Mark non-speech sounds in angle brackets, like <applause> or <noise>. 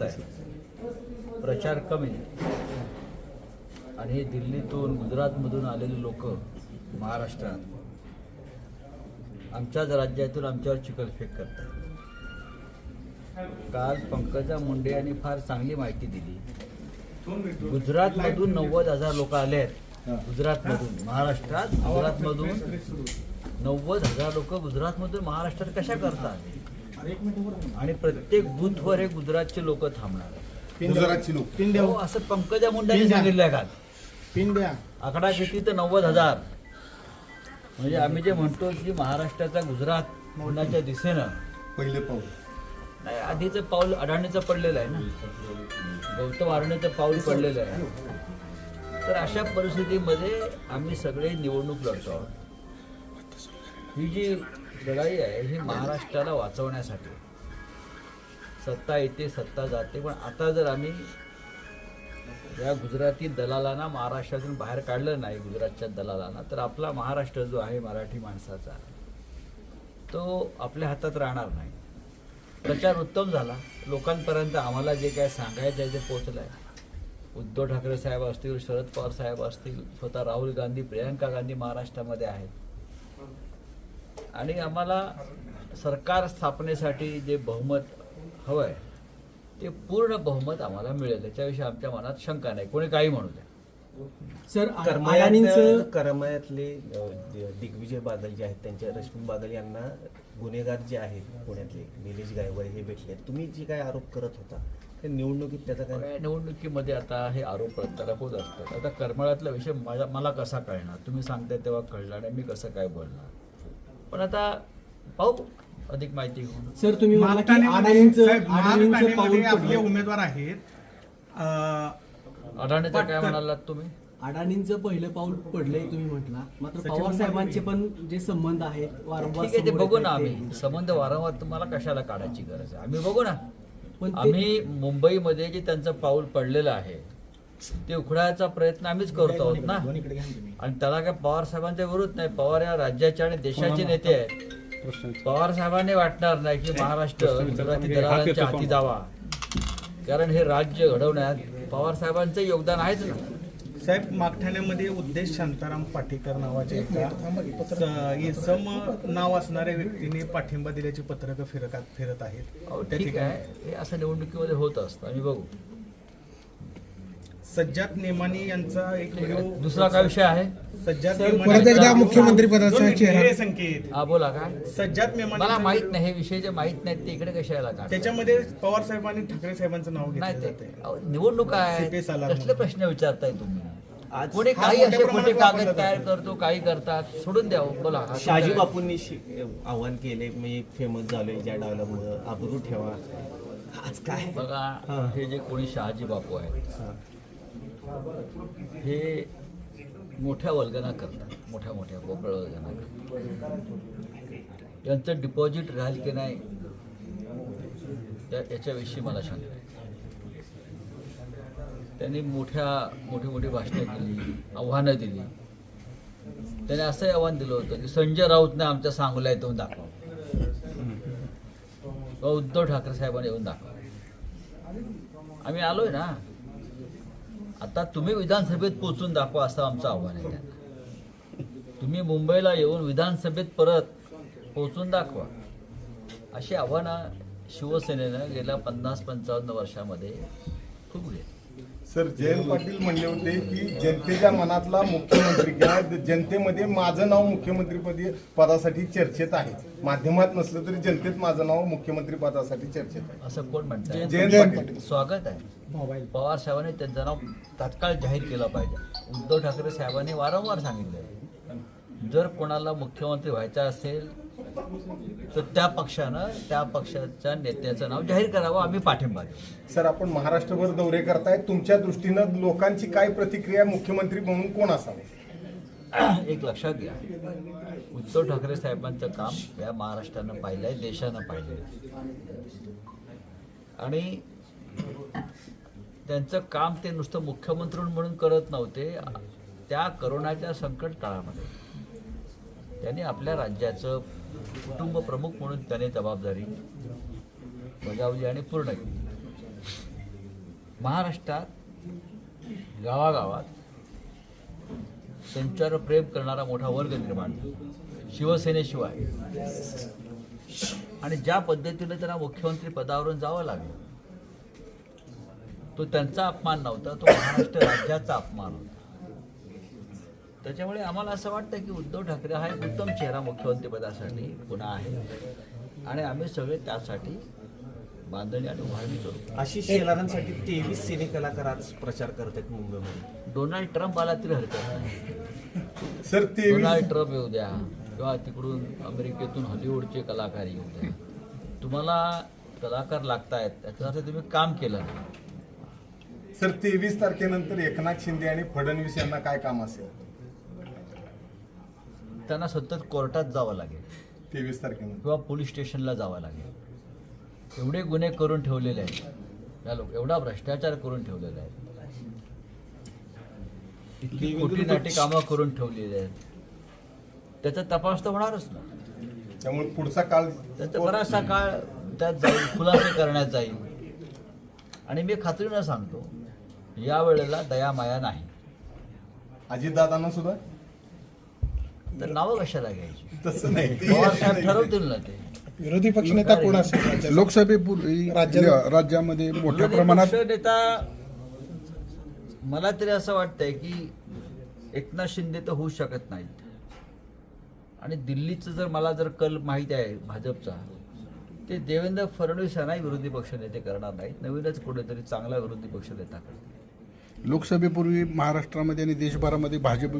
बघताय प्रचार कमी. आणि हे दिल्लीतून गुजरातमधून आलेले लोक महाराष्ट्रात आमच्याच राज्यातून आमच्यावर चिकलफेक करतात. काल पंकजा मुंडे यांनी फार चांगली माहिती दिली. गुजरातमधून नव्वद हजार लोक आले आहेत गुजरातमधून महाराष्ट्रात गुजरातमधून नव्वद हजार लोक गुजरातमधून महाराष्ट्रात कशा करतात? आणि प्रत्येक बूथवर हे गुजरातचे लोक थांबणार. गुजरातची लोक. पिंड्या हो, असं पंकजा मुंडेंनी सांगितलंय का पिंड्या. आकडा किती तर नव्वद हजार. म्हणजे आम्ही जे म्हणतो की महाराष्ट्राचा गुजरात होण्याच्या दिशेनं. पहिले पाऊल. नाही आधीचं पाऊल अडाणीचं पडलेलं आहे ना. गौतम अडाणीचं पाऊल पडलेलं आहे. तर अशा परिस्थितीमध्ये आम्ही सगळे निवडणूक लढतो. आहोत ही जी लढाई आहे ही महाराष्ट्राला वाचवण्यासाठी. सत्ता येते सत्ता जाते पण आता जर आम्ही या गुजराती दलालांना महाराष्ट्रातून बाहेर काढलं नाही गुजरातच्या दलालांना तर आपला महाराष्ट्र जो आहे मराठी माणसाचा तो आपल्या हातात राहणार नाही. प्रचार उत्तम झाला. लोकांपर्यंत आम्हाला जे काय सांगायचं आहे ते पोचलं आहे उद्धव ठाकरे साहेब असतील शरद पवार साहेब असतील स्वतः राहुल गांधी प्रियंका गांधी महाराष्ट्रामध्ये आहेत. आणि आम्हाला सरकार स्थापनेसाठी जे बहुमत हवं आहे ते पूर्ण बहुमत आम्हाला मिळेल. याच्याविषयी आमच्या मनात शंका नाही. कोणी काही म्हणू द्या. सर अ, दि- दिग्विजय बागल जे आहेत त्यांच्या रश्मी बागल यांना गुन्हेगार जे आहेत पुण्यातले निलेश गायवळे हे भेटले तुम्ही जे काय आरोप करत होता ते निवडणुकीत त्याचा काय निवडणुकीमध्ये आता हे आरोप प्रत्यारोप होत असतात. आता करमाळ्यातला विषय माझ्या मला कसा कळणार? तुम्ही सांगताय तेव्हा कळला आणि मी कसं काय बोलणार? पण आता पाहू अधिक माहिती घेऊन. सर तुम्ही म्हणाला की मागठाणेमध्ये- अडाणींचं साहेब, अडाणींचं पाऊल आपले पडलं. उमेदवार आहेत. अं, अडाणीचं काय पटकन. म्हणालात तुम्ही? अडाणींचं पहिलं पाऊल पडलंय तुम्ही म्हटला. मात्र पवार साहेबांचे पण जे संबंध आहेत वारंवार ठीक आहे ते समोर बघू ना आम्ही. संबंध वारंवार तुम्हाला कशाला काढायची गरज आहे? आम्ही बघू ना. पण ते- आम्ही मुंबईमध्ये जे त्यांचं पाऊल पडलेलं आहे ते उखडायचा प्रयत्न आम्हीच करतो आहोत ना. आणि त्याला काय पवार साहेबांच्या विरोध नाही पवार या राज्याचे आणि देशाचे नेते आहेत. पवार साहेबांनी वाटणार नाही की महाराष्ट्र गुजराती दलालांच्या हाती जावा कारण हे राज्य घडवण्यात पवार साहेबांचं योगदान आहेच ना. साहेब मागठाण्यामध्ये उद्देश शांताराम पाटीकर नावाचे एका सम नाव असणाऱ्या व्यक्तीने पाठिंबा दिल्याची पत्रकं फिरकात फिरत आहेत. ठीक ठिकाणी आहे. हे असं निवडणुकीमध्ये होत असतं. आम्ही बघू. सज्जाद नेमानी यांचा एक व्हिडिओ दुसरा काय विषय आहे? सज्जाद परत एकदा मुख्यमंत्री पदाचा चेहरा. हे संकेत. हा बोला काय सज्जाद मेमानी मला माहीत नाही हे विषय जे माहीत नाहीत ते इकडे कशाला का त्याच्यामध्ये पवार साहेब आणि ठाकरे साहेबांचं नाव घेतलं नाही ते जाते अहो, निवडणूक आहे. CPS आला कसले प्रश्न विचारताय तुम्ही? आज कोणी काही मोठ्या असे प्रमाणात खोटे कागद वापरला तयार. करतो काही करतात सोडून द्या हो, बोला. शहाजी तुमचा- बापूंनी शि- आव्हान केले मी फेमस झालोय ज्या डावल्यामुळं आबरू ठेवा. आज काय? बघा हा. हे जे कोणी शहाजी बापू आहेत हा. हे मोठ्या वल्गना करतात मोठ्या मोठ्या पोकळ वल्गना करतात. यांचं डिपॉझिट राहील की नाही याच्याविषयी मला आहे त्यांनी मोठ्या मोठी मोठी भाषणं केली आव्हानं दिली. त्याने असंही आव्हान दिलं होतं की संजय राऊतने आमच्या सांगोला येऊन दाखवा. किंवा उद्धव ठाकरे साहेबांनी येऊन दाखवा. आम्ही आलोय ना. आता तुम्ही विधानसभेत पोचून दाखवा असं आमचं आव्हान आहे. त्यांना तुम्ही मुंबईला येऊन विधानसभेत परत पोचून दाखवा. अशी आव्हानं शिवसेनेनं गेल्या पन्नास पंचावन्न वर्षामध्ये खूप घेतली. सर जयंत पाटील म्हणले होते की जनतेच्या मनातला मुख्यमंत्री किंवा जनतेमध्ये माझं नाव मुख्यमंत्रीपदी पदासाठी चर्चेत आहे. माध्यमात नसलं तरी जनतेत माझं नाव मुख्यमंत्री पदासाठी चर्चेत आहे. असं कोण म्हणतात जयंत पाटील. स्वागत आहे. पवार साहेबांनी त्यांचं नाव तात्काळ जाहीर केलं पाहिजे. उद्धव ठाकरे साहेबांनी वारंवार सांगितलं जर कोणाला मुख्यमंत्री व्हायचं असेल तर त्या पक्षानं त्या पक्षाच्या नेत्याचं नाव जाहीर करावं आम्ही पाठिंबा देऊ. सर आपण महाराष्ट्रभर दौरे करताय. तुमच्या दृष्टीनं लोकांची काय प्रतिक्रिया मुख्यमंत्री म्हणून कोण असावं? <clears throat> एक लक्षात घ्या. उद्धव ठाकरे साहेबांचं काम या महाराष्ट्रानं पाहिलंय देशानं पाहिलंय. आणि त्यांचं काम ते नुसतं मुख्यमंत्री म्हणून करत नव्हते त्या करोनाच्या संकट काळामध्ये. त्यांनी आपल्या राज्याचं कुटुंब प्रमुख म्हणून त्याने जबाबदारी बजावली आणि पूर्ण केली. महाराष्ट्रात गावागावात त्यांच्यावर प्रेम करणारा मोठा वर्ग निर्माण शिवसेनेशिवाय. आणि ज्या पद्धतीने त्यांना मुख्यमंत्री पदावरून जावं लागलं तो त्यांचा अपमान नव्हता तो महाराष्ट्र राज्याचा अपमान होता. त्याच्यामुळे आम्हाला असं वाटतं की उद्धव ठाकरे हा एक उत्तम चेहरा मुख्यमंत्रीपदासाठी पुन्हा आहे? आणि आम्ही सगळे त्यासाठी बांधणी आणि उभारणी करू. आशिष शेलारांसाठी तेवीस सिने कलाकार आज प्रचार करत आहेत मुंबईमध्ये. डोनाल्ड ट्रम्प आला तरी हरकत नाही. सर डोनाल्ड ट्रम्प येऊ द्या किंवा तिकडून अमेरिकेतून हॉलिवूडचे कलाकार येऊ द्या. तुम्हाला कलाकार लागतायत त्याच्यासाठी तुम्ही काम केलं सर तेवीस तारखेनंतर एकनाथ शिंदे आणि फडणवीस यांना काय काम असेल? त्यांना सतत कोर्टात जावं लागेल. तेवीस तारखेनंतर किंवा पोलीस स्टेशनला जावं लागेल. एवढे गुन्हे करून ठेवलेले आहेत. या लोक एवढा भ्रष्टाचार करून ठेवलेला आहे. इतकी कोटी नाटी कामं करून ठेवलेली आहेत. त्याचा तपास तर होणारच ना. त्यामुळे पुढचा काळ त्याचा बराचसा काळ त्यात जाईल खुलासे करण्यात जाईल. आणि मी खात्रीनं सांगतो या वेळेला दयामाया नाही. अजितदादांना सुद्धा? तर नावं कशाला घ्यायची? तसं नाही. पवार साहेब ठरवतील ना ते. विरोधी पक्षनेता कोण असेल? लोकसभेपूर्वी राज्यात- राज्यामध्ये मोठ्या विरोधी प्रमाणात पक्षनेता मला तरी असं वाटतंय की एकनाथ शिंदे तर होऊ शकत नाहीत. आणि दिल्लीचं जर मला जर कल माहिती आहे भाजपचा ते देवेंद्र फडणवीस यांनाही विरोधी पक्षनेते करणार नाहीत. नवीनच कुठेतरी चांगला विरोधी पक्षनेता करतील. लोकसभेपूर्वी महाराष्ट्रामध्ये आणि देशभरामध्ये भाजप